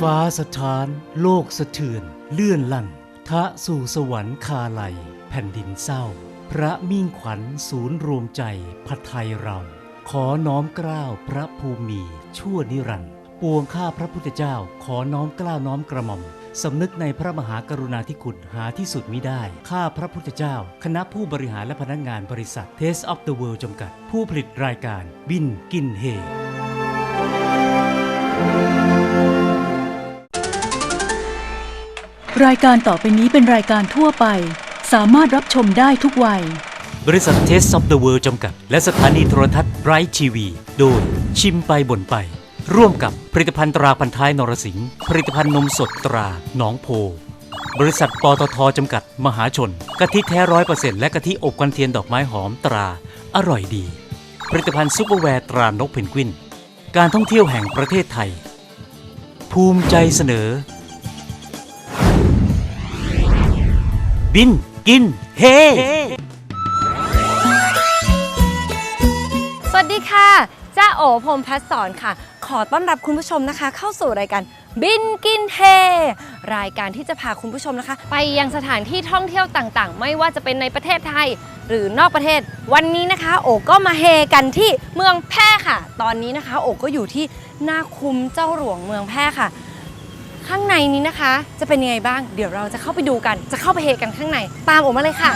ฟ้าสถาน โลกสะเทือน เลื่อนลั่นทะสู่สวรรค์คาไลแผ่นดินเศร้า พระมิ่งขวัญศูนย์รวมใจพัไทยเรา ขอน้อมกล้าวพระภูมิชั่วนิรันดร์ปวงข้าพระพุทธเจ้า ขอน้อมกล้าวน้อมกระหม่อมสำนึกในพระมหากรุณาธิคุณหาที่สุดมิได้ ข้าพระพุทธเจ้า คณะผู้บริหารและพนักงานบริษัท Taste of the World จำกัด ผู้ผลิตรายการ บินกินเฮ รายการต่อไปนี้เป็นรายการทั่วไป สามารถรับชมได้ทุกวัย บริษัท Taste of the World จำกัด และสถานีโทรทัศน์ Bright TV โดยชิมไปบ่นไป ร่วมกับผลิตภัณฑ์ตราพันท้ายนรสิงห์ผลิตภัณฑ์นมสดตราหนองโพ บริษัทปตทจำกัด มหาชนกะทิแท้ร้อยเปอร์เซ็นต์และกะทิอบควันเทียนดอกไม้หอมตรา อร่อยดี ผลิตภัณฑ์ซุปเปอร์แวร์ตรานกเพนกวิน การท่องเที่ยวแห่งประเทศไทย ภูมิใจเสนอ บินกินเฮ สวัสดีค่ะ จ้าโอพรหมพัฒสอนค่ะ ขอต้อนรับคุณผู้ชมนะคะ เข้าสู่รายการบินกินเฮ รายการที่จะพาคุณผู้ชมนะคะ ไปยังสถานที่ท่องเที่ยวต่างๆ ไม่ว่าจะเป็นในประเทศไทย หรือนอกประเทศ วันนี้นะคะ โอก็มาเฮกันที่เมืองแพร่ค่ะ ตอนนี้นะคะ โอก็อยู่ที่หน้าคุ้มเจ้าหลวงเมืองแพร่ค่ะ ข้างในนี้นะคะ จะเป็นยังไงบ้าง เดี๋ยวเราจะเข้าไปดูกัน จะเข้าไปเฮกันข้างใน ตามโอมาเลยค่ะ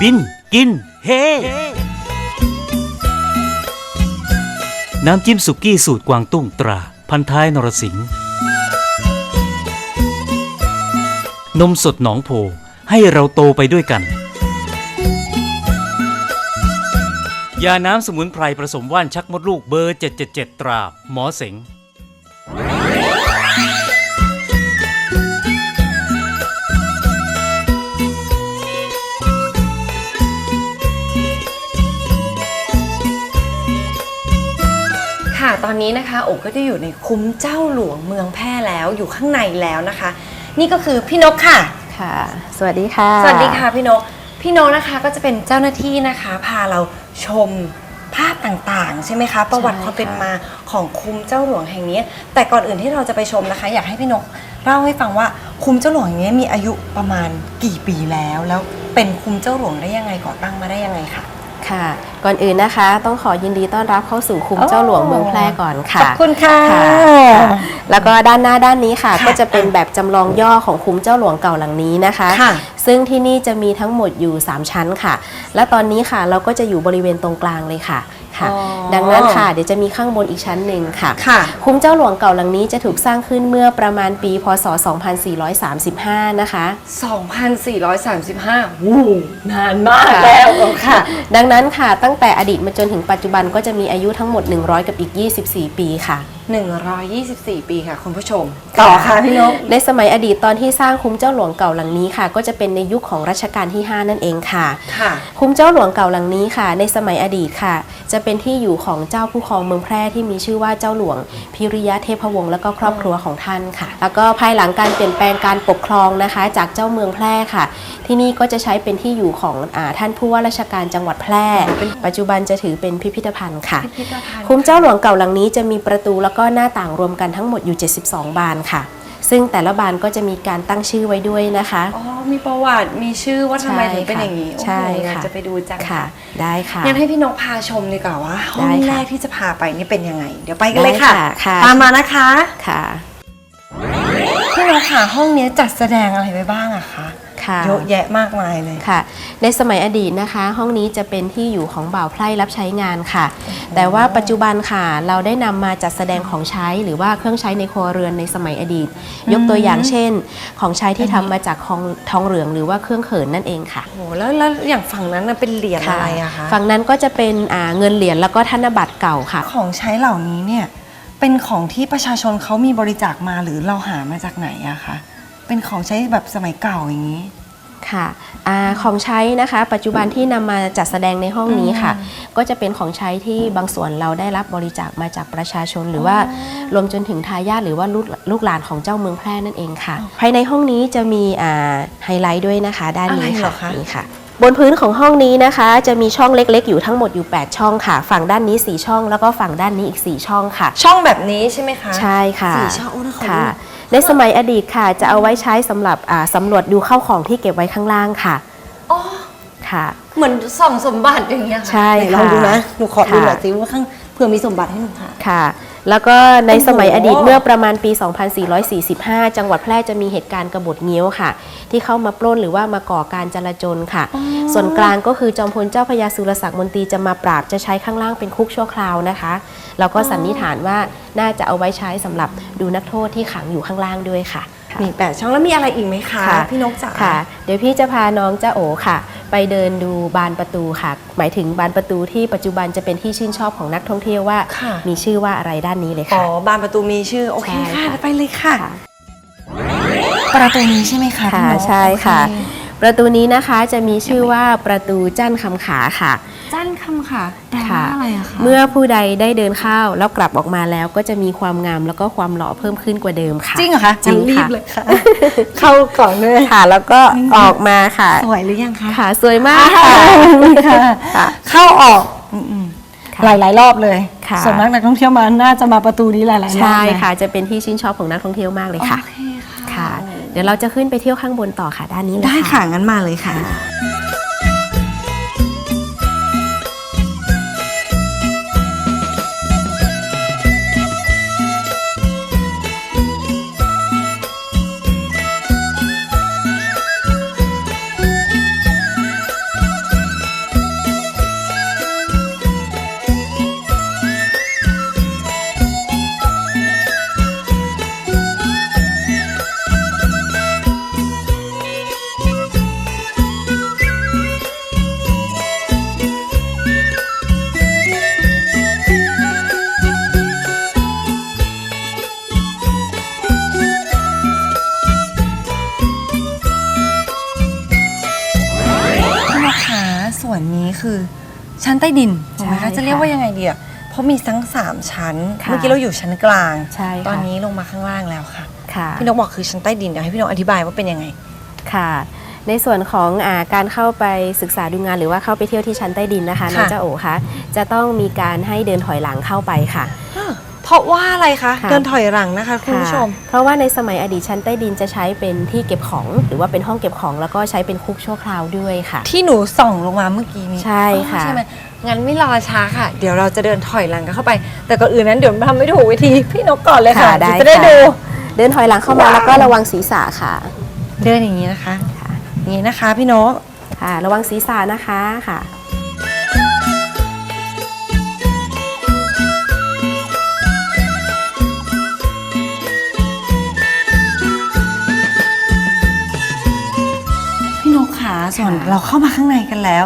บินกินเฮ น้ำจิ้มสุกี้สูตรกวางตุ้งตรา พันท้ายนรสิงห์นมสดหนองโพให้เราโตไปด้วยกัน ยาน้ำสมุนไพรผสมว่านชักมดลูกเบอร์ 777 ตรา หมอเสงค่ะตอนนี้นะคะโอก็จะอยู่ในคุ้มเจ้าหลวงเมืองแพร่แล้วอยู่ข้างในแล้วนะคะ นี่ก็คือพี่นกค่ะ ค่ะ สวัสดีค่ะ สวัสดีค่ะพี่นก พี่นกนะคะก็จะเป็นเจ้าหน้าที่นะคะ พาเราชมภาพต่างๆ ใช่ไหมคะ ประวัติความเป็นมาของคุ้มเจ้าหลวงแห่งนี้ แต่ก่อนอื่นที่เราจะไปชมนะคะ อยากให้พี่นกเล่าให้ฟังว่าคุ้มเจ้าหลวงแห่งนี้มีอายุประมาณกี่ปีแล้ว แล้วเป็นคุ้มเจ้าหลวงได้ยังไงก่อตั้งมาได้ยังไงค่ะ ค่ะ ก่อนอื่นนะคะ ต้องขอยินดีต้อนรับเข้าสู่คุ้มโอ้เจ้าหลวงเมืองแพร่ก่อนค่ะ ขอบคุณค่ะค่ะค่ะแล้วก็ด้านหน้าด้านนี้ค่ะค่ะก็จะเป็นแบบจำลองย่อของคุ้มเจ้าหลวงเก่าหลังนี้นะคะค่ะซึ่งที่นี่จะมีทั้งหมดอยู่ 3 ชั้นค่ะ และตอนนี้ค่ะเราก็จะอยู่บริเวณตรงกลางเลยค่ะ ค่ะอ๋อดังนั้นค่ะ เดี๋ยวจะมีข้างบนอีกชั้นหนึ่งค่ะค่ะ คุ้มเจ้าหลวงเก่าหลังนี้จะถูกสร้างขึ้นเมื่อประมาณปี พศ 2435 นะคะ 2,435วู้นานมากแล้วค่ะ ดังนั้นค่ะ ตั้งแต่อดีตมาจนถึงปัจจุบันก็จะมีอายุทั้งหมด 100 กับอีก 24 ปีค่ะ124 ปีค่ะคุณผู้ชม ต่อค่ะพี่นกในสมัยอดีตตอนที่สร้างคุ้มเจ้าหลวงเก่าหลังนี้ค่ะ ก็จะเป็นในยุคของรัชกาลที่ 5 นั่นเองค่ะ ค่ะคุ้มเจ้าหลวงเก่าหลังนี้ค่ะ ในสมัยอดีตค่ะ จะเป็นที่อยู่ของเจ้าผู้ครองเมืองแพร่ที่มีชื่อว่าเจ้าหลวง พิริยะเทพวงศ์และก็ครอบครัวของท่านค่ะ แล้วก็ภายหลังการเปลี่ยนแปลงการปกครองนะคะ จากเจ้าเมืองแพร่ค่ะ ที่นี่ก็จะใช้เป็นที่อยู่ของอาท่านผู้ว่าราชการจังหวัดแพร่ ปัจจุบันจะถือเป็นพิพิธภัณฑ์ค่ะ พิพิธภัณฑ์ คุ้มเจ้าหลวงเก่าหลังนี้จะมีประตูแล้วก็หน้าต่างรวมกันทั้งหมดอยู่ 72 บานค่ะ ซึ่งแต่ละบานก็จะมีการตั้งชื่อไว้ด้วยนะคะ อ๋อ มีประวัติ มีชื่อว่าทำไมถึงเป็นอย่างนี้ใช่โอ้โหอยากค่ะ จะไปดูจังค่ะ ได้ค่ะ งั้นให้พี่นกพาชมดีกว่าว่าห้องได้ค่ะแรกที่จะพาไปนี่เป็นยังไง เดี๋ยวไปกันเลยค่ะ ได้ค่ะตามมานะคะ ค่ะ พี่นกค่ะห้องนี้จัดแสดงอะไรไว้บ้างอะคะ ค่ะเยอะแยะมากมายเลยค่ะ ในสมัยอดีตนะคะ ห้องนี้จะเป็นที่อยู่ของบ่าวไพร่รับใช้งานค่ะ แต่ว่าปัจจุบันค่ะ เราได้นำมาจัดแสดงของใช้หรือว่าเครื่องใช้ในครัวเรือนในสมัยอดีต ยกตัวอย่างเช่น ของใช้ที่ทำมาจากทองทองเหลืองหรือว่าเครื่องเขินนั่นเองค่ะโอ้โหแล้วแล้วอย่างฝั่งนั้นน่ะเป็นเหรียญอะไรอะคะฝั่งนั้นก็จะเป็นอ่าเงินเหรียญแล้วก็ธนบัตรเก่าค่ะ ของใช้เหล่านี้เนี่ยเป็นของที่ประชาชนเขามีบริจาคมาหรือเราหามาจากไหนอะคะ เป็นของใช้แบบสมัยเก่าอย่างนี้ ค่ะอาของใช้นะคะ ปัจจุบันที่นำมาจัดแสดงในห้องนี้ค่ะ ก็จะเป็นของใช้ที่บางส่วนเราได้รับบริจาคมาจากประชาชน หรือว่ารวมจนถึงทายาทหรือว่าลูกลูกหลานของเจ้าเมืองแพร่นั่นเองค่ะ ภายในห้องนี้จะมีอ่าไฮไลท์ด้วยนะคะ ด้านนี้อะไรเหรค่ะอคะ นี่ค่ะ บนพื้นของห้องนี้นะคะ จะมีช่องเล็กๆ อยู่ทั้งหมดอยู่ 8 ช่องค่ะ ฝั่งด้านนี้ 4 ช่อง แล้วก็ฝั่งด้านนี้อีก 4 ช่องค่ะ ช่องแบบนี้ใช่ไหมคะ ใช่ค่ะสี่ช่องโอ้นะขอดูค่ะ ในสมัยอดีตค่ะ จะเอาไว้ใช้สำหรับอ่าสำรวจดูข้าวของที่เก็บไว้ข้างล่างค่ะอ๋อค่ะ เหมือนส่องสมบัติอย่างเงี้ยค่ะ ใช่ไหนลค่ะองดูนะ หนูขอดูหน่อยค่ะ สิว่าข้างเผื่อมีสมบัติให้หนูค่ะค่ะ แล้วก็ในสมัยโอ้อโหดีตเมื่อประมาณปี 2445 จังหวัดแพร่จะมีเหตุการณ์กบฏเงี้ยวค่ะ ที่เข้ามาปล้นหรือว่ามาก่อการจลาจลค่ะ ส่วนกลางก็คือจอมพลเจ้าพระยาสุรศักดิ์มนตรีจะมาปราบจะใช้ข้างล่างเป็นคุกชั่วคราวนะคะเราก็สันนิษฐานว่าน่าจะเอาไว้ใช้สำหรับดูนักโทษที่ขังอยู่ข้างล่างด้วยค่ะมีแปดช่องแล้วมีอะไรอีกไหมคะค่ะพี่นกจ๋าค่ะเดี๋ยวพี่จะพาน้องจ้าโอค่ะ ไปเดินดูบานประตูค่ะ หมายถึงบานประตูที่ปัจจุบันจะเป็นที่ชื่นชอบของนักท่องเที่ยวว่า ค่ะ มีชื่อว่าอะไรด้านนี้เลยอ๋อค่ะบานประตูมีชื่อ โอเคใช่ค่ะค่ะ ไปเลยค่ะค่ะประตูนี้ใช่ไหมคะค่ะพี่นกใช่ค่ะ โอเประตูนี้นะคะจะมีชื่อว่าประตูจั้นคำขาค่ะจ้านคำค่ะแปลค่ะว่าอะไรอะคะเมื่อผู้ใดได้เดินเข้าแล้วกลับออกมาแล้วก็จะมีความงามแล้วก็ความหล่อเพิ่มขึ้นกว่าเดิมค่ะ จริงเหรอคะจริงงั้นรีบค่ะเลยค่ะ เข้าก่อนเลยค่ะ แล้วก็ออกมาค่ะ สวยหรือยังคะค่ะสวยมากค่ะค่ะค่ะ เข้าออกอืมๆค่ะหลาย ๆ รอบเลยค่ะ ส่วนมากนักท่องเที่ยวมาน่าจะมาประตูนี้หลายๆรอบใช่นค่ะ จะเป็นที่ชื่นชอบของนักท่องเที่ยวมากเลยโอค่ะเคค่ะ ค่ะ เดี๋ยวเราจะขึ้นไปเที่ยวข้างบนต่อค่ะด้านนี้เลยได้ค่ะ งั้นมาเลยค่ะ วนนี้คือชั้นใต้ดินถูกไหมใช่คะจะเรียกว่ายังไงดีอะเพราะมีทั้งสามชั้น ค่ะ เมื่อกี้เราอยู่ชั้นกลาง ใช่ค่ะตอนนี้ลงมาข้างล่างแล้วค่ะ ค่ะ พี่นกบอกคือชั้นใต้ดินเดี๋ยวให้พี่นกอธิบายว่าเป็นยังไง ค่ะ ในส่วนของอาการเข้าไปศึกษาดูงานหรือว่าเข้าไปเที่ยวที่ชั้นใต้ดินนะคะน้องค่ะเจ้าโอคะจะต้องมีการให้เดินถอยหลังเข้าไปค่ะ เพราะว่าอะไรคะค่ะเดินถอยหลังนะคะคุณผู้ชมค่ะเพราะว่าในสมัยอดีตชั้นใต้ดินจะใช้เป็นที่เก็บของ หรือว่าเป็นห้องเก็บของแล้วก็ใช้เป็นคุกชั่วคราวด้วยค่ะ ที่หนูส่องลงมาเมื่อกี้นี้ใช่ค่ะอ๋อใช่ไหมงั้นไม่รอช้าค่ะ เดี๋ยวเราจะเดินถอยหลังกันเข้าไป แต่ก่อนอื่นนั้นเดี๋ยวทำไม่ถูกวิธีพี่นกก่อนเลยค่ะค่ะได้เยวจะได้ค่ะดู เดินถอยหลังเข้ามาแล้วก็ระวังศีรษะค่ะ เดินอย่างนี้นะคะค่ะอย่างนี้นะคะ พี่นกค่ะ ระวังศีรษะนะคะค่ะ ส่วนค่ะเราเข้ามาข้างในกันแล้ว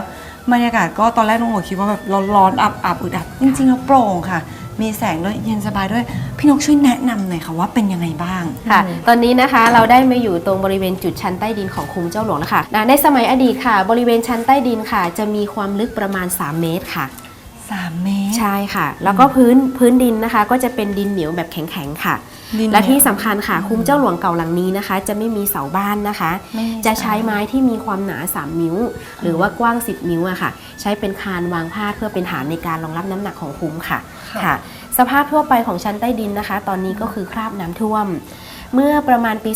บรรยากาศก็ตอนแรกน้องโอคิดว่าแบบร้อนๆอับอับอึดอัดจริงๆแล้วโปร่งค่ะ มีแสงด้วยเย็นสบายด้วย พี่นกช่วยแนะนำหน่อยค่ะว่าเป็นยังไงบ้าง ค่ะตอนนี้นะคะเราได้มาอยู่ตรงบริเวณจุดชั้นใต้ดินของคุมเจ้าหลวงแล้วค่ะนะในสมัยอดีตค่ะ บริเวณชั้นใต้ดินค่ะ จะมีความลึกประมาณ 3 เมตรค่ะ 3 เมตร ใช่ค่ะ แล้วก็พื้นพื้นดินนะคะ ก็จะเป็นดินเหนียวแบบแข็งๆค่ะดินเหนียว และที่สำคัญค่ะคุ้มเจ้าหลวงเก่าหลังนี้นะคะ จะไม่มีเสาบ้านนะคะไม่มีจะใช้ไม้ที่มีความหนา 3 นิ้ว หรือว่ากว้าง 10 นิ้วอะค่ะ ใช้เป็นคานวางพาดเพื่อเป็นฐานในการรองรับน้ำหนักของคุ้มค่ะค่ะค่ะ สภาพทั่วไปของชั้นใต้ดินนะคะ ตอนนี้ก็คือคราบน้ำท่วม เมื่อประมาณปี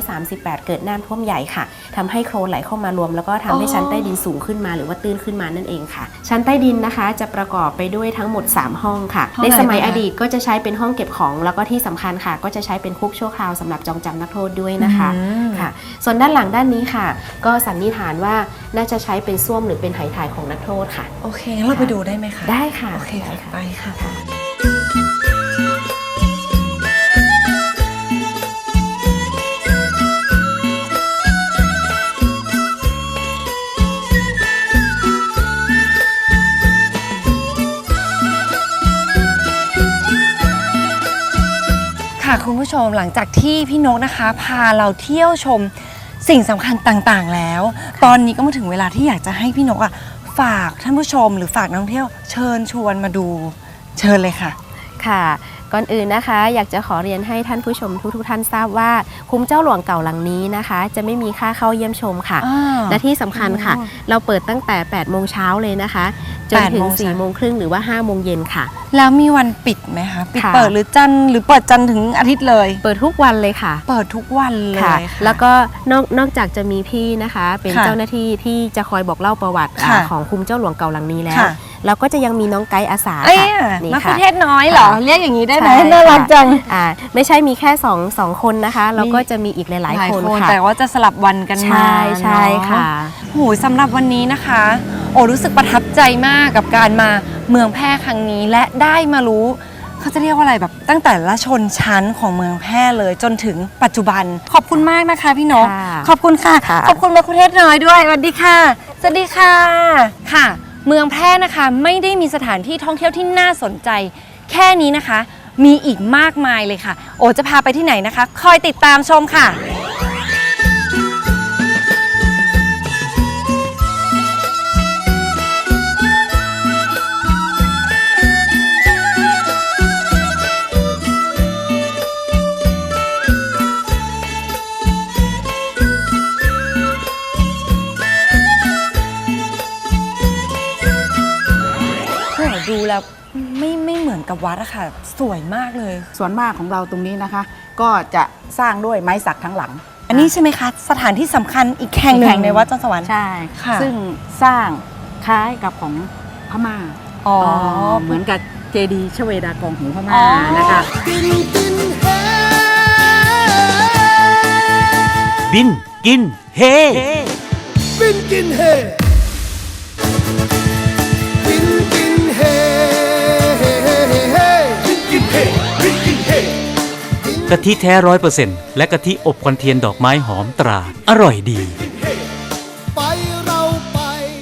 2538 เกิดน้ำท่วมใหญ่ค่ะทำให้โคลนไหลเข้ามารวม แล้วก็ทำให้ชั้นใต้ดินสูงขึ้นมาหรือว่าตื้นขึ้นมานั่นเองค่ะ ชั้นใต้ดินนะคะจะประกอบไปด้วยทั้งหมด 3 ห้องค่ะห้องในไหนสมัยบ้างอคะดีตก็จะใช้เป็นห้องเก็บของ แล้วก็ที่สำคัญค่ะ ก็จะใช้เป็นคุกชั่วคราวสำหรับจองจำนักโทษด้วยนะคะอืมค่ะ ส่วนด้านหลังด้านนี้ค่ะ ก็สันนิษฐานว่าน่าจะใช้เป็นส้วมหรือเป็นไหถ่ายของนักโทษค่ะ โอเคงั้นเราไปดูได้ไหมคะ ได้ค่ะ โอเคค่ะได้ไปค่ะ ค่ะคุณผู้ชมหลังจากที่พี่นกนะคะ พาเราเที่ยวชมสิ่งสำคัญต่างๆ แล้ว ตอนนี้ก็มาถึงเวลาที่อยากจะให้พี่นกอะฝากท่านผู้ชม หรือฝากนักท่องเที่ยวเชิญชวนมาดูเชิญเลยค่ะ ค่ะ ก่อนอื่นนะคะอยากจะขอเรียนให้ท่านผู้ชมทุกๆท่านทราบว่าคุ้มเจ้าหลวงเก่าหลังนี้นะคะ จะไม่มีค่าเข้าเยี่ยมชมค่ะและที่สำคัญค่ะอ๋อเราเปิดตั้งแต่ 8 โมงเช้าเลยนะคะ จน8ถึงโมงเช้า 4 โมงครึ่งหรือว่า 5 โมงเย็นค่ะแล้วมีวันปิดไหมคะปิดค่ะ เปิดหรือจันทร์หรือเปิดจันทร์ถึงอาทิตย์เลย เปิดทุกวันเลยค่ะ เปิดทุกวันเลยค่ะ ค่ะ แล้วก็นอกนอกจากจะมีพี่นะคะ เป็นค่ะเจ้าหน้าที่ที่จะคอยบอกเล่าประวัติค่ะอ่าของคุ้มเจ้าหลวงเก่าหลังนี้แล้ว ค่ะ เราก็จะยังมีน้องไกด์อาสาเอ้ยค่ะนี่มะคุค่ะ เทศน้อยเหรอ ค่ะเรียกอย่างนี้ได้ไหมใช่น่ารักค่ะจังอ่าไม่ใช่มีแค่2องสองคนนะคะ เราก็จะมีอีกหลาย ๆ คนค่ะแต่ว่าจะสลับวันกันมาใช่ใช่เนอค่ะโหสำหรับวันนี้นะคะ โอ้รู้สึกประทับใจมากกับการมาเมืองแพร่ครั้งนี้ และได้มารู้เขาจะเรียกว่าอะไรแบบตั้งแต่ละชนชั้นของเมืองแพร่เลยจนถึงปัจจุบัน ขอบคุณมากนะคะพี่นก ค่ะขอบคุณค่ะ ค่ะ ขอบคุณมาคุเทศน้อยด้วยสวัสดีค่ะสวัสดีค่ะค่ะ เมืองแพร่นะคะไม่ได้มีสถานที่ท่องเที่ยวที่น่าสนใจ แค่นี้นะคะ มีอีกมากมายเลยค่ะ โอจะพาไปที่ไหนนะคะ คอยติดตามชมค่ะ ดูแล้วไม่ไม่เหมือนกับวัดอะค่ะ สวยมากเลยส่วนมากของเราตรงนี้นะคะ ก็จะสร้างด้วยไม้สักทั้งหลัง อันนี้ใช่ไหมคะ สถานที่สำคัญอีกแห่งหนึ่แห่งงหนึ่ในงวัดจันทร์สวรรค์ ใช่ค่ะ ซึ่งสร้างคล้ายกับของพม่าอ๋อเหมือนกับเจดีย์ชเวดากองของพอ๋ม่าอนะคะบินกินเฮบินกินเฮ กะทิแท้ร้อยเปอร์เซ็นต์และกะทิอบควันเทียนดอกไม้หอมตรา อร่อยดี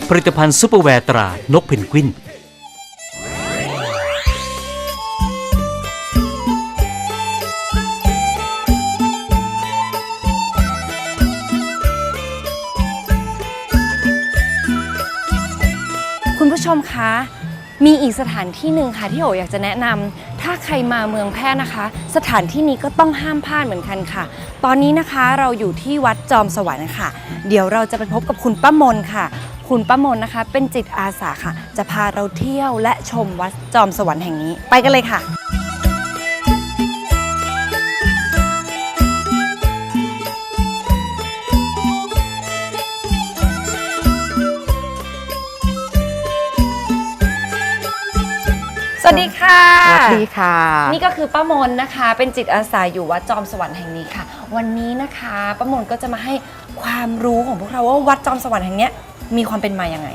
ผลิตภัณฑ์ซุปเปอร์แวร์ตรานกเพนกวินคุณผู้ชมคะ มีอีกสถานที่หนึ่งค่ะที่โออยากจะแนะนำถ้าใครมาเมืองแพร่นะคะ สถานที่นี้ก็ต้องห้ามพลาดเหมือนกันค่ะ ตอนนี้นะคะเราอยู่ที่วัดจอมสวรรค์ค่ะ เดี๋ยวเราจะไปพบกับคุณป้ามนค่ะ คุณป้ามนนะคะ เป็นจิตอาสาค่ะ จะพาเราเที่ยวและชมวัดจอมสวรรค์แห่งนี้ไปกันเลยค่ะ วัสดีค่ะสวัสดีค่ะ นี่ก็คือป้ามนนะคะ เป็นจิตอาสาอยู่วัดจอมสวรรค์แห่งนี้ค่ะ วันนี้นะคะป้ามนก็จะมาให้ความรู้ของพวกเราว่าวัดจอมสวรรค์แห่งเนี้ยมีความเป็นมาอย่างไง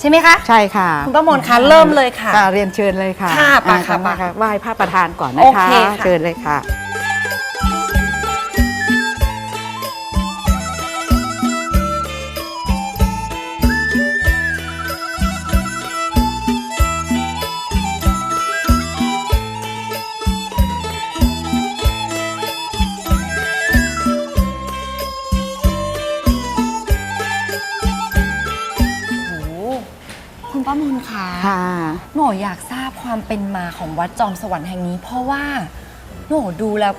ใช่ไหมคะใช่ค่ะคุณป้ามนคะเริ่มเลยค่ะค่ะเรียนเชิญเลยค่ะค่ะไปอ่าค่ะมาไปค่ะไหว้พระประธานก่อนนะโอคะเคค่ะเชิญเลยค่ะ คะค่ะ หนูอยากทราบความเป็นมาของวัดจอมสวรรค์แห่งนี้ เพราะว่าหนูดูแล้ว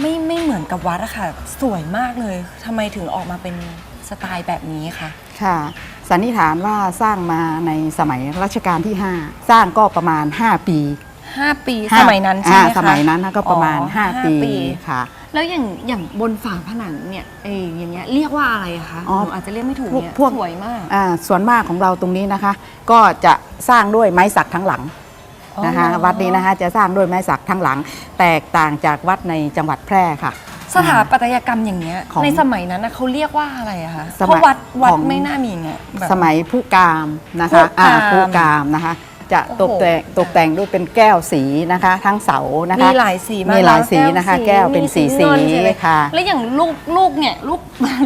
ไม่ไม่เหมือนกับวัดอะค่ะ สวยมากเลยทำไมถึงออกมาเป็นสไตล์แบบนี้คะ ค่ะ สันนิษฐานว่าสร้างมาในสมัยรัชกาลที่ 5 สร้างก็ประมาณ 5 ปีห้าปีห้าสมัยนั้นใช่ไหมอ่าคะสมัยนั้นนะก็ประมาณ อ๋อห้า5ปีปีค่ะ แล้วอย่างอย่างบนฝาผนังเนี่ยเอยอย่างเงี้ยเรียกว่าอะไรอะคะอ๋อหนูอาจจะเรียกไม่ถูกเนี่ยพวก สวยมากอ่าส่วนมากของเราตรงนี้นะคะ ก็จะสร้างด้วยไม้สักทั้งหลังนะคะอ๋อวัดนี้นะคะจะสร้างด้วยไม้สักทั้งหลัง แตกต่างจากวัดในจังหวัดแพร่ค่ะ สถาปัตยกรรมอย่างเงี้ยของในสมัยนั้นนะเขาเรียกว่าอะไรอะคะสมัยเพราะวัดวัดของ ไม่น่ามีอย่างเงี้ยแบบ สมัยผู้กามนะคะผู้กามอ่าผู้กามนะคะ จะโอ้โหตกแต่งตกแต่งด้วยเป็นแก้วสีนะคะ ทั้งเสานะคะ มีหลายสีมากมีหลายเนอะสีนะคะ แก้วเป็นสีสีเงินใช่ไหมค่ะ แล้วอย่างลูกลูกเนี่ยลูก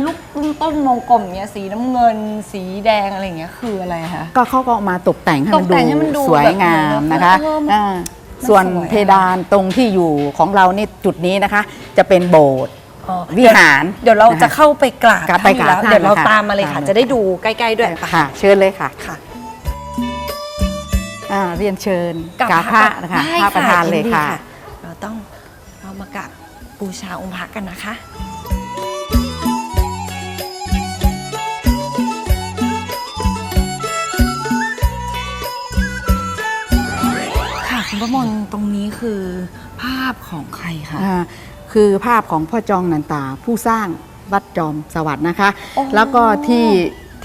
ลูกต้นมงกลมเนี้ยสีน้ำเงิน สีแดงอะไรอย่างเงี้ยคืออะไรคะก็เขาก็เอามาตกแต่งให้มันตกแต่งให้มันดูดูสวยงามนะคะแบบเออมันอ่ามันส่วนสวยอะเพดานตรงที่อยู่ของเรานี่จุดนี้นะคะ จะเป็นโบสถ์อ๋อวิหาร เดี๋ยวเราจะนะคะเข้าไปกราบกราบไปท่นอยู่แล้วกราบท่านเดี๋ยวเรานะคะตามมาเลยค่ะตามเลยจะได้ดูใกล้ ๆ ด้วยไปค่ะ เชิญเลยค่ะค่ะ อ่าเรียนเชิญกราบกราบพพระระนะคะได้พระประธานค่ะเลยยินดีค่ะค่ะอเราต้องเรามากราบบูชาองค์พระกันนะคะค่ะคุณประมลตรงนี้คือภาพของใครคะอ่าคือภาพของพ่อจองนันตาผู้สร้างวัดจอมสวัสดิ์นะคะโอ้แล้วก็ที่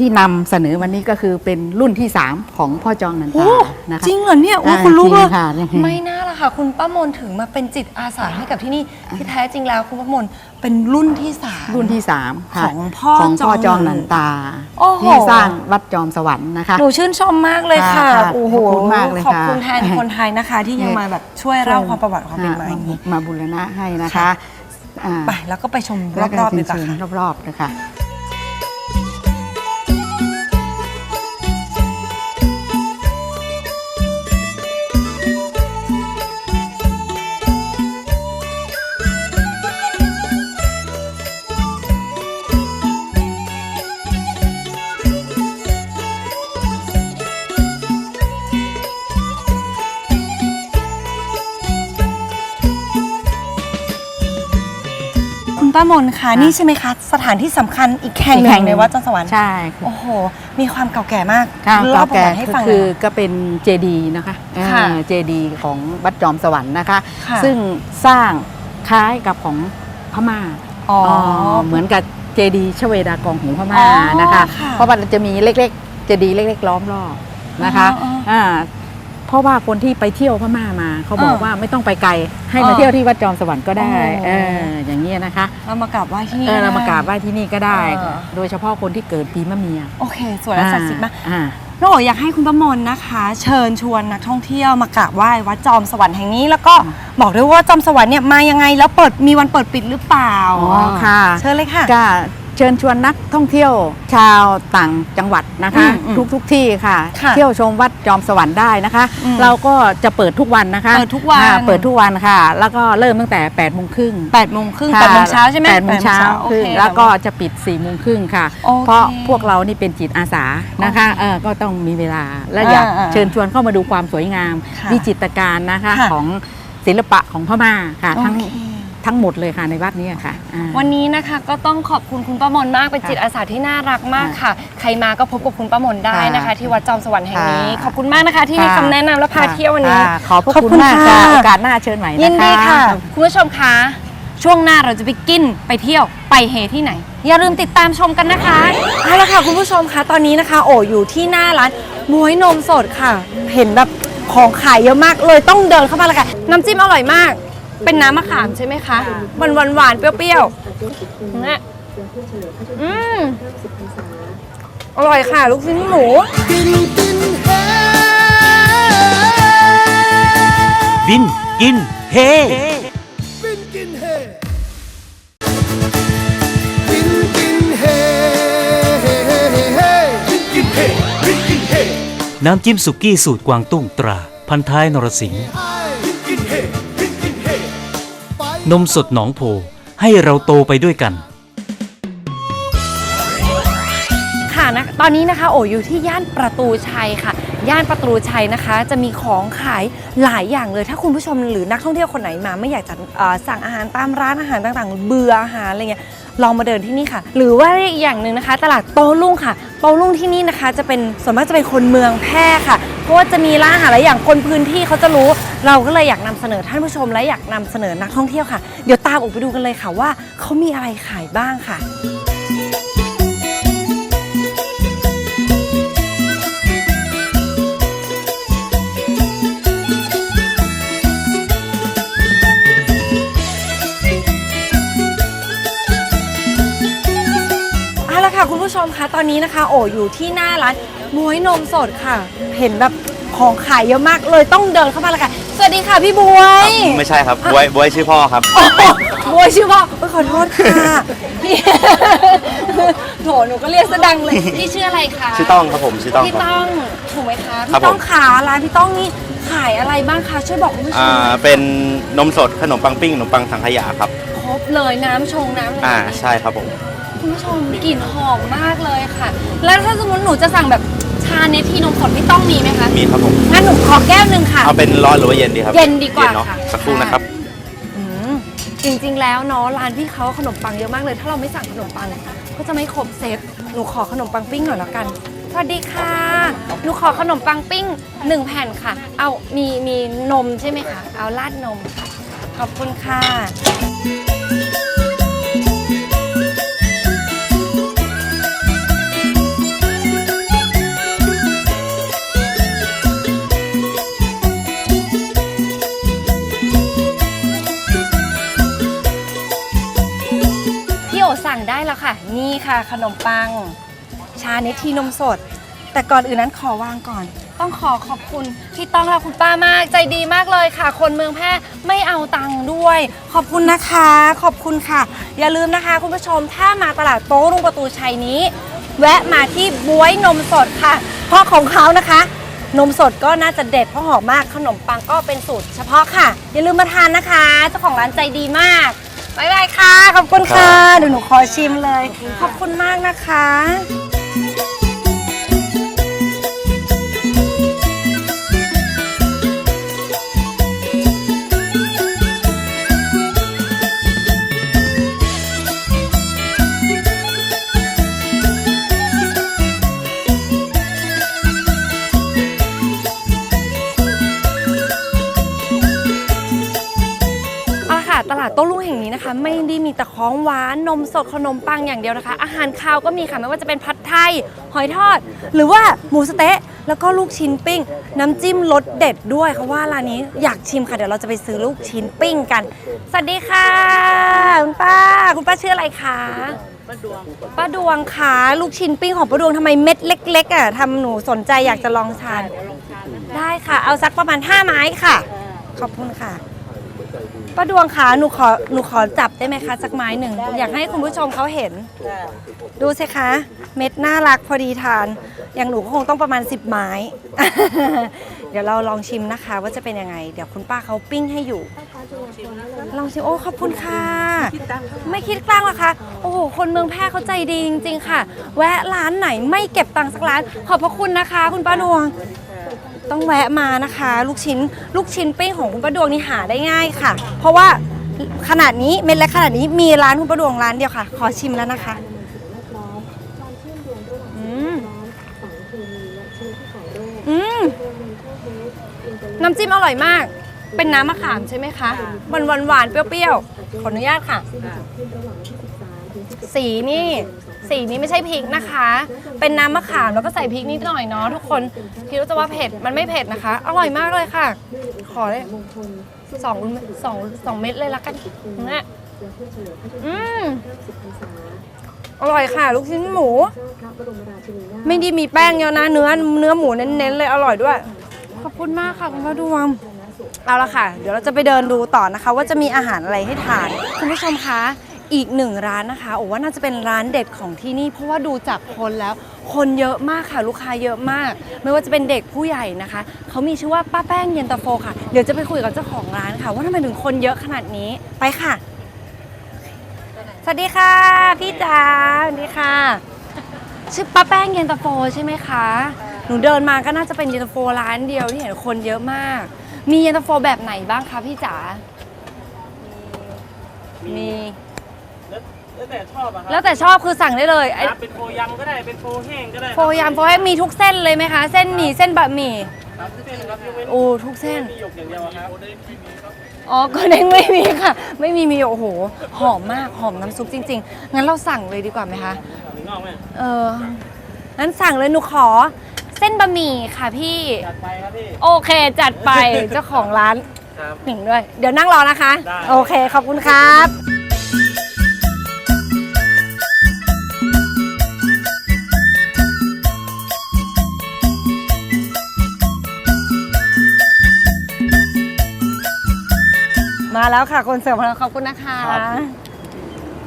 ที่นำเสนอวันนี้ก็คือเป็นรุ่นที่ 3 ของพ่อจองนันโอ้ตานะคะ จริงเหรอเนี่ยโอ้อ่าคุณรู้จริว่างค่ะไม่น่าละค่ะ คุณป้ามนถึงมาเป็นจิตอาสาให้กับที่นี่ที่แท้จริงแล้วคุณป้ามนเป็นรุ่นที่สาม รุ่นที่3ค่ะของพ่อของพ่อจจออมมนันตาโอ้โห ที่สร้างวัดจอมสวรรค์นะคะ หนูชื่นชมมากเลยค่ะค่ะโอ้โหขอบคุณมากเลยขอบค่ะ คุณแทนคนไทยนะคะ ที่ยังมาแบบช่วยเล่าความประวัติความเป็นมาอย่างนี้มาบูรณะให้นะคะอ่าไปแล้วก็ไปชมแล้วก็รอบๆดีกว่าเชิญค่ะรอบๆเลยค่ะ ป้ามนค่ะนี่ใช่ไหมคะสถานที่สำคัญอีกแห่งหนึ่งในวัดจันทร์สวรรค์ใช่ค่ะโอ้โห มีความเก่าแก่มากค่ะเล่าเก่าประแก่วัติให้ก็ฟังหคืน่ออยก็เป็นเจดีย์นะคะค่ะเจดีย์ของวัดจอมสวรรค์นะคะ ค่ะ ซึ่งสร้างคล้ายกับของพม่าอ๋อเหมือนกับเจดีย์ชเวดากองของพอ๋ม่าอนะคะ ค่ะเพราะว่ามันจะมีเล็กๆ เจดีย์เล็ก ๆ ล้อมรอบนะคะอ๋ออ๋ออ่า เพราะว่าคนที่ไปเที่ยวพม่ามา เขาบอกอ่าว่าไม่ต้องไปไกล ให้อ๋มาอเที่ยวที่วัดจอมสวรรค์ก็ได้อ๋อเอออย่างนี้ยนะคะ เรามากราบไหว้ที่นี่เออเราได้มากราบไหว้ที่นี่ก็ได้เออโดยเฉพาะคนที่เกิดปีมะเมีย โอเค สวยและศักดิ์สิทธิ์มากอ่าน้องโอ๋อยากให้คุณประมลนะคะ เชิญชวนนักท่องเที่ยวมากราบไหว้วัดจอมสวรรค์แห่งนี้ แล้วก็บอกด้วยว่าจอมสวรรค์เนี่ยมายังไงแล้วเปิดมีวันเปิดปิดหรือเปล่าอ๋อค่ะเชิญเลยค่ะก็ เชิญชวนนักท่องเที่ยวชาวต่างจังหวัดนะคะ อืมอืมทุกทุกที่ค่ะ ค่ะเที่ยวชมวัดจอมสวรรค์ได้นะคะ อืมเราก็จะเปิดทุกวันนะคะเปิดทุกวัน อ่าเปิดทุกวันค่ะ แล้วก็เริ่มตั้งแต่8ปดโมงครึ่งแปดโมงครึ่งแปดโมงเช้าใช่ไหมแปดโมงเช้าโอครึ่เคงแล้วก็จะปิด4ี่โมงครึ่งค่ะ โอเคเพราะพวกเรานี่เป็นจิตอาสานะคะเออก็ต้องมีเวลาและอยากอ่าๆเชิญชวนเข้ามาดูความสวยงาม ค่ะวิจิตรการนะคะค่ะของศิลปะของพม่าค่ะโอทั้งเค ทั้งหมดเลยค่ะในวัดนี้ค่ะอ่า วันนี้นะคะก็ต้องขอบคุณคุณป้ามนมากเป็นค่ะจิตอาสาที่น่ารักมากค่ะ ใครมาก็พบกับคุณป้ามนได้นะคะ ค่ะที่วัดจอมสวรรค์แห่งนี้ ค่ะ ขอบคุณมากนะคะ ที่ให้ค่ะคำแนะนำและพาเที่ยววันนี้ ค่ะขอบพระขอบคุณคุณมากค่ะค่ะ โอกาสหน้าเชิญใหม่นะคะ ยินดีค่ะ คุณผู้ชมคะช่วงหน้าเราจะไปกินไปเที่ยวไปเฮที่ไหน อย่าลืมติดตามชมกันนะคะเอาละค่ะคุณผู้ชมคะตอนนี้นะคะ โออยู่ที่หน้าร้านมวยนมสดค่ะ เห็นแบบของขายเยอะมากเลยต้องเดินเข้ามาเลยค่ะ น้ำจิ้มอร่อยมาก เป็นน้ำมะขามใช่ไหมคะหวานหวานหวานๆเปรี้ยวๆนะอืมอร่อยค่ะ ลูกชิ้นหมูกินกินเฮบินกินเฮบินกินเฮบินกินเฮเฮเฮเฮเฮบินกินเฮบินกินเฮน้ำจิ้มสุกี้สูตรกวางตุ้งตรา พันท้ายนรสิงห์ นมสดหนองโพให้เราโตไปด้วยกัน ค่ะนะตอนนี้นะคะโออยู่ที่ย่านประตูชัยค่ะ ย่านประตูชัยนะคะ จะมีของขายหลายอย่างเลย ถ้าคุณผู้ชมหรือนักท่องเที่ยวคนไหนมาไม่อยากจะเอ่อสั่งอาหารตามร้านอาหารต่างๆ เบื่ออาหารอะไรเงี้ยลองมาเดินที่นี่ค่ะ หรือว่าอีกอย่างหนึ่งนะคะ ตลาดโต้รุ่งค่ะ โต้รุ่งที่นี่นะคะ จะเป็นส่วนมากจะเป็นคนเมืองแพร่ค่ะ เพราะว่าจะมีร้านอาหารหลายอย่างคนพื้นที่เขาจะรู้ เราก็เลยอยากนำเสนอท่านผู้ชมและอยากนำเสนอนักท่องเที่ยวค่ะ เดี๋ยวตามออกไปดูกันเลยค่ะว่าเขามีอะไรขายบ้างค่ะ ค่ะคุณผู้ชมคะตอนนี้นะคะ โออยู่ที่หน้าร้านมวยนมสดค่ะ เห็นแบบของขายเยอะมากเลยต้องเดินเข้ามาเลยค่ะ สวัสดีค่ะพี่บวย ไม่ใช่ครับบวยบวยชื่อพ่อครับโอ้โหบวยชื่อพ่อเอ้ยขอโทษค่ะพี่โถหนูก็เรียกสะดังเลยพี่ชื่ออะไรคะชื่อต้องครับผมชื่อต้องพี่ครับ ต้องถูกไหมคะครับพี่ต้องผมขาร้านพี่ต้องนี่ขายอะไรบ้างคะช่วยบอกคุณผู้ชอ่ามเป็นนมสดขนมปังปิ้งขนมปังสังขยาครับครบเลยน้ำชงน้ำอะไรอ่าใช่ครับผม คุณผู้ชมกลิ่นหอมมากเลยค่ะ แล้วถ้าสมมติหนูจะสั่งแบบชาเนทีนมสดพี่ต้องมีไหมคะ มีครับผมงั้นหนูขอแก้วหนึ่งค่ะ เอาเป็นร้อนหรือว่าเย็นดีครับเย็นดีกว่าเนาะค่ะ สักครู่นะครับจริงๆ แล้วเนาะร้านพี่เขาขนมปังเยอะมากเลย ถ้าเราไม่สั่งขนมปัง ก็จะไม่ครบเซตหนูขอขนมปังปิ้งหน่อยแล้วกัน สวัสดีค่ะ หนูขอขนมปังปิ้งหนึ่งแผ่นค่ะ เอามีมีนมใช่ไหมคะ เอาราดนมค่ะขอบคุณค่ะ แล้วค่ะ นี่ค่ะขนมปัง ชาเนทีนมสด แต่ก่อนอื่นนั้นขอวางก่อน ต้องขอขอบคุณพี่ต้องและคุณป้ามากใจดีมากเลยค่ะ คนเมืองแพร่ไม่เอาตังค์ด้วย ขอบคุณนะคะ ขอบคุณค่ะ อย่าลืมนะคะ คุณผู้ชมถ้ามาตลาดโต๊ะรุงประตูชัยนี้ แวะมาที่บวยนมสดค่ะ เพราะของเขานะคะ นมสดก็น่าจะเด็ดเพราะหอมมากขนมปังก็เป็นสูตร เฉพาะค่ะ อย่าลืมมาทานนะคะ เจ้าของร้านใจดีมาก บ๊ายบายค่ะ ขอบคุณค่ะเดี๋ยวหนูขอชิมเลย ขอบคุณมากนะคะ โต้รุ่งแห่งนี้นะคะ ไม่ได้มีแต่ของหวานนมสดขนมปังอย่างเดียวนะคะ อาหารคาวก็มีค่ะไม่ว่าจะเป็นผัดไทย หอยทอด หรือว่าหมูสะเต๊ะแล้วก็ลูกชิ้นปิ้ง น้ำจิ้มรสเด็ดด้วยเขาว่าร้านนี้อยากชิมค่ะเดี๋ยวเราจะไปซื้อลูกชิ้นปิ้งกัน สวัสดีค่ะ คุณป้า คุณป้าชื่ออะไรคะป้าดวงป้าดวงค่ะลูกชิ้นปิ้งของป้าดวงทำไมเม็ดเล็กๆอะทำหนูสนใจอยากจะลองทานได้ค่ะ เอาสักประมาณ 5 ไม้ค่ะ ขอบคุณค่ะ ป้าดวงคะหนูขอหนูขอจับได้ไหมคะสักไม้หนึ่งอยากให้คุณผู้ชมเขาเห็นดูสิคะ เม็ดน่ารักพอดีทาน อย่างหนูก็คงต้องประมาณ 10 ไม้ เดี๋ยวเราลองชิมนะคะ ว่าจะเป็นยังไง เดี๋ยวคุณป้าเขาปิ้งให้อยู่ ลองชิมโอ้ขอบคุณค่ะ ไม่คิดกลางหรอคะ โอ้โห คนเมืองแพร่เขาใจดีจริง ๆ ค่ะ แวะร้านไหนไม่เก็บตังค์สักร้าน ขอบพระคุณนะคะ คุณป้าดวง ต้องแวะมานะคะ ลูกชิ้นลูกชิ้นปิ้งของคุณประดวงนี่หาได้ง่ายค่ะ เพราะว่าขนาดนี้เม็ดเล็กขนาดนี้มีร้านคุณประดวงร้านเดียวค่ะ ขอชิมแล้วนะคะอืมอืมน้ำจิ้มอร่อยมาก เป็นน้ำมะขามใช่ไหมคะหวานหวานหวานๆเปรี้ยวๆขออนุญาตค่ะ สีนี่ สีนี้ไม่ใช่พริกนะคะ เป็นน้ำมะขามแล้วก็ใส่พริกนิดหน่อยเนาะทุกคนคิดว่าจะว่าเผ็ดมันไม่เผ็ดนะคะ อร่อยมากเลยค่ะ ขอเลยสองสองสองเม็ดเลยละกันนะอืมอร่อยค่ะ ลูกชิ้นหมู ไม่ได้มีแป้งเยอะนะเนื้อเนื้อหมูเน้นๆเลยอร่อยด้วย ขอบคุณมากค่ะคุณพระดวงเอาละค่ะ เดี๋ยวเราจะไปเดินดูต่อนะคะ ว่าจะมีอาหารอะไรให้ทาน คุณผู้ชมคะ อีกหนึ่งร้านนะคะโอ้ว่าน่าจะเป็นร้านเด็ดของที่นี่ เพราะว่าดูจากคนแล้ว คนเยอะมากค่ะลูกค้าเยอะมาก ไม่ว่าจะเป็นเด็กผู้ใหญ่นะคะเขามีชื่อว่าป้าแป้งเย็นตาโฟค่ะเดี๋ยวจะไปคุยกับเจ้าของร้านค่ะ ว่าทำไมถึงคนเยอะขนาดนี้ไปค่ะ สวัสดีค่ะ พี่จ๋าสวัสดีค่ะ ชื่อป้าแป้งเย็นตาโฟใช่ไหมคะหนูเดินมาก็น่าจะเป็นเย็นตาโฟร้านเดียวที่เห็นคนเยอะมาก มีเย็นตาโฟแบบไหนบ้างคะพี่จ๋ามี แล้วแต่ชอบอะครัแล้วแต่ชอบคือสั่งได้เลยไอ้ครับเป็นโฟยำก็ได้เป็นโฟแห้งก็ได้โฟยามโฟให้มีทุกเส้นเลยไหมคะ เส้นหมี่เส้นบะหมี่ครับเส้นครับยกเว้นโอ้ทุกเส้น มีหยกอย่างเดียวอะครับอ๋อก็เด้งไม่มีค่ะ ไม่มีมีโอ้โห หอมมากหอมน้ำซุปจริง ๆ งั้นเราสั่งเลยดีกว่าไหมคะ หรืองอกไหมเอองั้นสั่งเลยหนูขอ เส้นบะหมี่ค่ะพี่ จัดไปครับพี่ โอเคจัดไปเจ้าของร้านครับ หนึ่งด้วย เดี๋ยวนั่งรอนะคะ ได้ โอเค ขอบคุณครับ แล้วค่ะ คนเสิร์ฟของเราขอบคุณนะคะ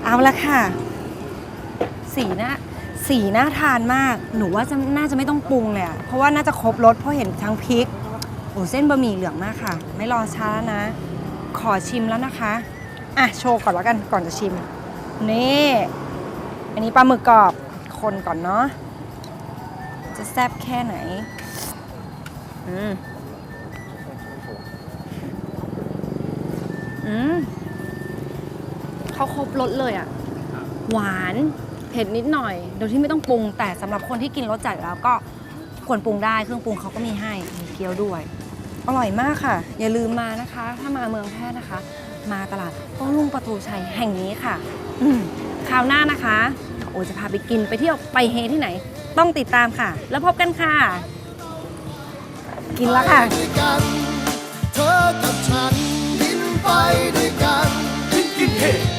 เอาละค่ะ สีหน้าสีน่าทานมาก หนูว่าจะน่าจะไม่ต้องปรุงเลยอะเพราะว่าน่าจะครบรสเพราะเห็นทั้งพริกโอ้เส้นบะหมี่เหลืองมากค่ะ ไม่รอช้านะ ขอชิมแล้วนะคะอะโชว์ก่อนแล้วกันก่อนจะชิม นี่ อันนี้ปลาหมึกกรอบคนก่อนเนาะจะแซ่บแค่ไหน อืม มเขาครบรสเลยอะหวานเผ็ดนิดหน่อย โดยที่ไม่ต้องปรุง แต่สำหรับคนที่กินรสจัดอยู่แล้วก็ควรปรุงได้เครื่องปรุงเขาก็มีให้มีเกี๊ยวด้วย อร่อยมากค่ะ อย่าลืมมานะคะ ถ้ามาเมืองแพร่นะคะ มาตลาดโต้รุ่งประตูชัยแห่งนี้ค่ะ อืมคราวหน้านะคะ โอจะพาไปกินไปเที่ยวไปเฮที่ไหน ต้องติดตามค่ะ แล้วพบกันค่ะ กินแล้วค่ะด้วยกัน ไปด้วยกันกินกินเฮ